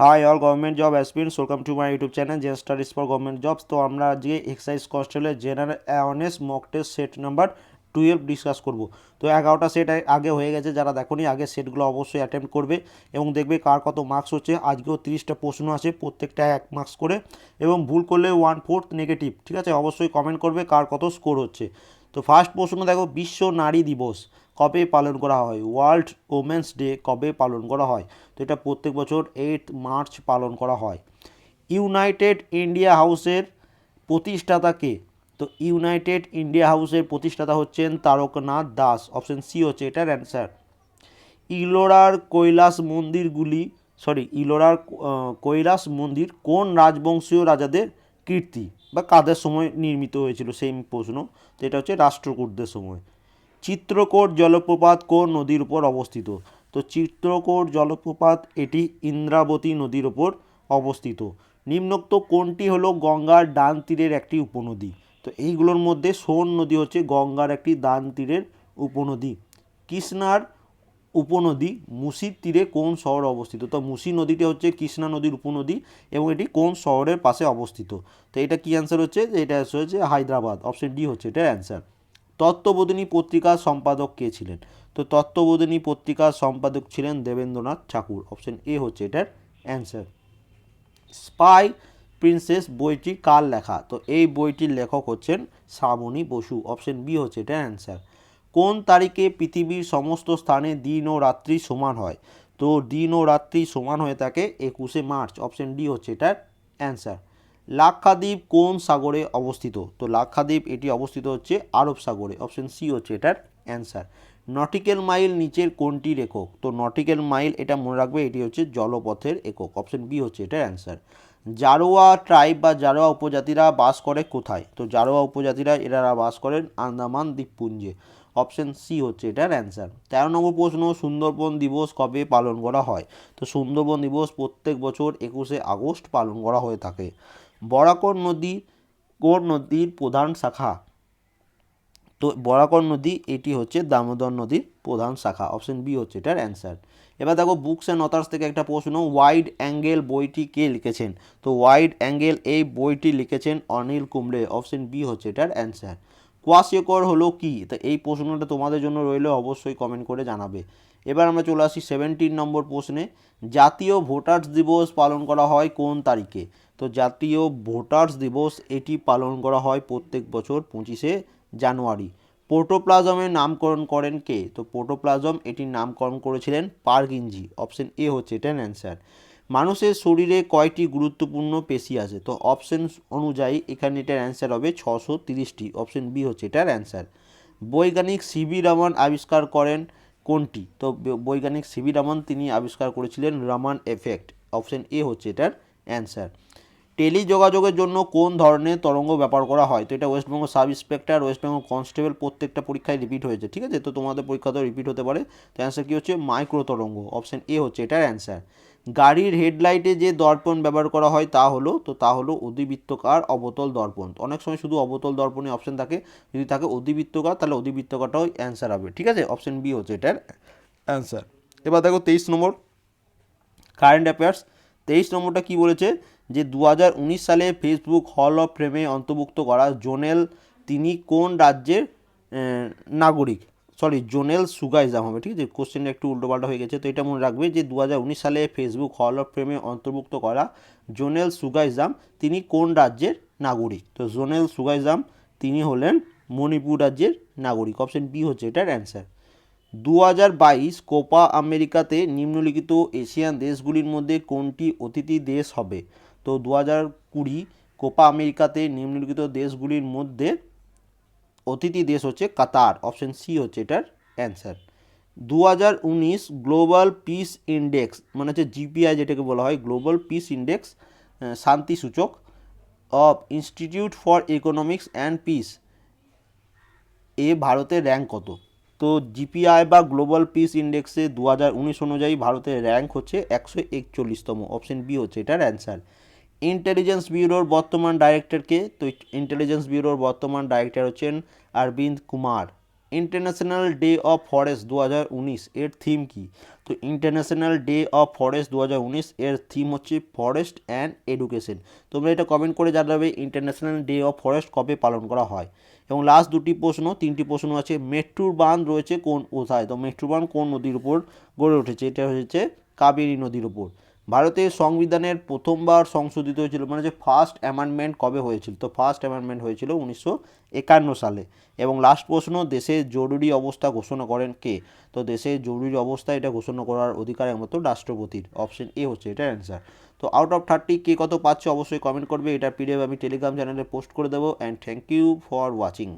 Hi all government job aspirants welcome to my YouTube channel gen studies for government jobs তো আমরা আজকে excise কনস্টেবলের general awareness mock test set number twelve discuss করব। তো এগারোটা set আগে হয়ে গেছে, যারা দেখোনি, আগে সেটগুলো অবশ্যই অ্যাটেম্প করবে এবং দেখবে কার কত মার্কস হচ্ছে। আজকেও তিরিশটা প্রশ্ন আছে, প্রত্যেকটা এক মার্কস করে এবং ভুল করলে ওয়ান ফোর্থ নেগেটিভ ঠিক আছে? অবশ্যই কমেন্ট করবে কার কত স্কোর হচ্ছে। তো ফার্স্ট প্রশ্ন দেখো, বিশ্ব নারী দিবস কবে পালন করা হয়? ওয়ার্ল্ড ওমেন্স ডে কবে পালন করা হয়? তো এটা প্রত্যেক বছর এইট মার্চ পালন করা হয়। ইউনাইটেড ইন্ডিয়া হাউসের প্রতিষ্ঠাতা কে? তো ইউনাইটেড ইন্ডিয়া হাউসের প্রতিষ্ঠাতা হচ্ছেন তারকনাথ দাস। অপশন সি হচ্ছে এটার অ্যান্সার ইলোরার কৈলাস মন্দিরগুলি সরি ইলোরার কৈলাস মন্দির কোন রাজবংশীয় রাজাদের কীর্তি বা কাদের সময় নির্মিত হয়েছিল সেই প্রশ্ন তো এটা হচ্ছে রাষ্ট্রকূটদের সময়। চিত্রকোট জলপ্রপাত কোন নদীর উপর অবস্থিত? তো চিত্রকোট জলপ্রপাত এটি ইন্দ্রাবতী নদীর ওপর অবস্থিত। নিম্নোক্ত কোনটি হলো গঙ্গার ডান তীরের একটি উপনদী? তো এইগুলোর মধ্যে সোন নদী হচ্ছে গঙ্গার একটি ডান তীরের উপনদী। কৃষ্ণার উপনদী মুসির তীরে কোন শহর অবস্থিত? তো মুসি নদীটি হচ্ছে কৃষ্ণা নদীর উপনদী এবং এটি কোন শহরের পাশে অবস্থিত? তো এটা কি অ্যান্সার হচ্ছে? যে এটা হচ্ছে হায়দ্রাবাদ। অপশন ডি হচ্ছে, এটার অ্যান্সার তত্ত্ববোধিনী পত্রিকার সম্পাদক কে ছিলেন? তো তত্ত্ববোধিনী পত্রিকার সম্পাদক ছিলেন দেবেন্দ্রনাথ ঠাকুর। অপশন এ হচ্ছে এটার অ্যান্সার স্পাই প্রিন্সেস বইটি কার লেখা? তো এই বইটির লেখক হচ্ছেন শ্রাবণী বসু। অপশন বি হচ্ছে এটার অ্যান্সার কোন তারিখে পৃথিবীর সমস্ত স্থানে দিন ও রাত্রি সমান হয়? তো দিন ও রাত্রি সমান হয়ে থাকে একুশে মার্চ। অপশন ডি হচ্ছে এটার অ্যান্সার। লাক্ষাদ্বীপ কোন সাগরে অবস্থিত? তো লাক্ষাদ্বীপ এটি অবস্থিত হচ্ছে আরব সাগরে। অপশন সি হচ্ছে এটার অ্যান্সার। নটিক্যাল মাইল নিচের কোনটি একক তো নটিক্যাল মাইল এটা মনে রাখবে, এটি হচ্ছে জলপথের একক। অপশন বি হচ্ছে এটার অ্যান্সার। জারোয়া ট্রাইব বা জারোয়া উপজাতিরা বাস করে কোথায়? তো জারোয়া উপজাতিরা এরা বাস করেন আন্দামান দ্বীপপুঞ্জে। অপশন সি হচ্ছে এটার অ্যান্সার তেরো নম্বর প্রশ্ন, সুন্দরবন দিবস কবে পালন করা হয়? তো সুন্দরবন দিবস প্রত্যেক বছর একুশে আগস্ট পালন করা হয়ে থাকে। বরাকর নদী কোন নদীর প্রধান শাখা। তো বরাকর নদী, এটি হচ্ছে দামোদর নদীর প্রধান শাখা। অপশন বি হচ্ছে এটার অ্যান্সার এবার দেখো বুকস অ্যান্ড অথার্স থেকে একটা প্রশ্ন ওয়াইড অ্যাঙ্গেল বইটি কে লিখেছেন? তো ওয়াইড অ্যাঙ্গেল এই বইটি লিখেছেন অনিল কুমড়ে অপশন বি হচ্ছে এটার অ্যান্সার কোয়াশিয়কর হলো কি? তো এই প্রশ্নটা তোমাদের জন্য রইলে, অবশ্যই কমেন্ট করে জানাবে। এবার আমরা চলে আসি সেভেন্টিন নম্বর প্রশ্নে। জাতীয় ভোটার্স দিবস পালন করা হয় কোন তারিখে? তো জাতীয় ভোটার্স দিবস এটি পালন করা হয় প্রত্যেক বছর পঁচিশে জানুয়ারি। প্রোটোপ্লাজমের নামকরণ করেন কে? তো প্রোটোপ্লাজম এটির নামকরণ করেছিলেন পার্কিনজি অপশন এ হচ্ছে এটার অ্যান্সার মানুষের শরীরে কয়টি গুরুত্বপূর্ণ পেশি আছে? তো অপশন অনুযায়ী এখানে এটার অ্যান্সার হবে ছশো তিরিশটি। অপশন বি হচ্ছে এটার অ্যান্সার বৈজ্ঞানিক সিবি রমন আবিষ্কার করেন কোনটি? তো বৈজ্ঞানিক সিবি রমন তিনি আবিষ্কার করেছিলেন রমান এফেক্ট অপশন এ হচ্ছে এটার অ্যান্সার টেলিযোগাযোগের জন্য কোন ধরনের তরঙ্গ ব্যবহার করা হয়? তো এটা West Bengal sub inspector West Bengal constable প্রত্যেকটা পরীক্ষায় রিপিট হয়েছে, ঠিক আছে? তো তোমাদের পরীক্ষাতেও রিপিট হতে পারে। তো অ্যান্সার কী হচ্ছে? মাইক্রো তরঙ্গ অপশন এ হচ্ছে এটার অ্যান্সার গাড়ির হেডলাইটে যে দর্পণ ব্যবহার করা হয় তা হলো, তো তা হলো অধিবৃত্তকার অবতল দর্পণ। অনেক সময় শুধু অবতল দর্পণে অপশন থাকে, যদি থাকে অধিবৃত্তকার, তাহলে অধিবৃত্তকারটাও অ্যান্সার হবে, ঠিক আছে? অপশন বি হচ্ছে এটার অ্যান্সার এবার দেখো তেইশ নম্বর। কারেন্ট অ্যাফেয়ার্স তেইশ নম্বরটা কি বলেছে? যে দু হাজার উনিশ সালে ফেসবুক হল অফ ফ্রেমে অন্তর্ভুক্ত করা জোনেল তিনি কোন রাজ্যের নাগরিক? সরি, জোনেল সুগাইজাম হবে, ঠিক আছে? কোশ্চেনটা একটু উল্টোপাল্টা হয়ে গেছে, তো এটা মনে রাখবে যে দু হাজার উনিশ সালে ফেসবুক হল অফ ফ্রেমে অন্তর্ভুক্ত করা জোনেল সুগাইজাম তিনি কোন রাজ্যের নাগরিক? তো জোনেল সুগাইজাম তিনি হলেন মণিপুর রাজ্যের নাগরিক। অপশন বি হচ্ছে এটার অ্যান্সার। দু হাজার বাইশ কোপা আমেরিকাতে নিম্নলিখিত এশিয়ান দেশগুলির মধ্যে কোনটি অতিথি দেশ হবে? তো দু হাজার কুড়ি কোপা আমেরিকাতে নিম্নলিখিত দেশগুলির মধ্যে অতিথি দেশ হচ্ছে কাতার অপশন সি হচ্ছে এটার অ্যান্সার দু হাজার উনিশ গ্লোবাল পিস ইন্ডেক্স মানে হচ্ছে জিপিআই যেটাকে বলা হয় গ্লোবাল পিস ইন্ডেক্স শান্তি সূচক of institute for economics and peace এ ভারতের র্যাঙ্ক কত? তো জিপিআই বা গ্লোবাল পিস ইন্ডেক্সে দু হাজার উনিশ অনুযায়ী ভারতের র্যাঙ্ক হচ্ছে একশো একচল্লিশতম অপশন বি হচ্ছে এটার অ্যান্সার ইন্টেলিজেন্স ব্যুরোর বর্তমান ডাইরেক্টরকে তো ইন্টেলিজেন্স ব্যুরোর বর্তমান ডাইরেক্টর হচ্ছেন Arvind Kumar international day of forest দু হাজার উনিশ, এর থিম কি? তো ইন্টারন্যাশনাল ডে অফ ফরেস্ট দু হাজার উনিশ, এর থিম হচ্ছে ফরেস্ট অ্যান্ড এডুকেশন তোমরা এটা কমেন্ট করে জানাবে ইন্টারন্যাশনাল ডে অফ ফরেস্ট কবে পালন করা হয়। এবং লাস্ট দুটি প্রশ্ন, তিনটি প্রশ্ন আছে মেট্রুর বাঁধ রয়েছে কোন কোথায় তো মেট্রু বাঁধ কোন নদীর উপর গড়ে উঠেছে? এটা হচ্ছে কাবেরী নদীর উপর। ভারতের সংবিধানের প্রথমবার সংশোধিত হয়েছিল মানে যে ফার্স্ট অ্যামেন্ডমেন্ট কবে হয়েছিল? তো ফার্স্ট অ্যামেন্ডমেন্ট হয়েছিল উনিশশো একান্ন সালে। এবং লাস্ট প্রশ্ন দেশে জরুরি অবস্থা ঘোষণা করেন কে? তো দেশে জরুরি অবস্থা এটা ঘোষণা করার অধিকার একমাত্র রাষ্ট্রপতির। অপশন এ হচ্ছে এটা অ্যান্সার তো আউট অফ থার্টি কে কত পাচ্ছে অবশ্যই কমেন্ট করবে, এটা পিডিএফ আমি টেলিগ্রাম চ্যানেলে পোস্ট করে দেবো। And thank you for watching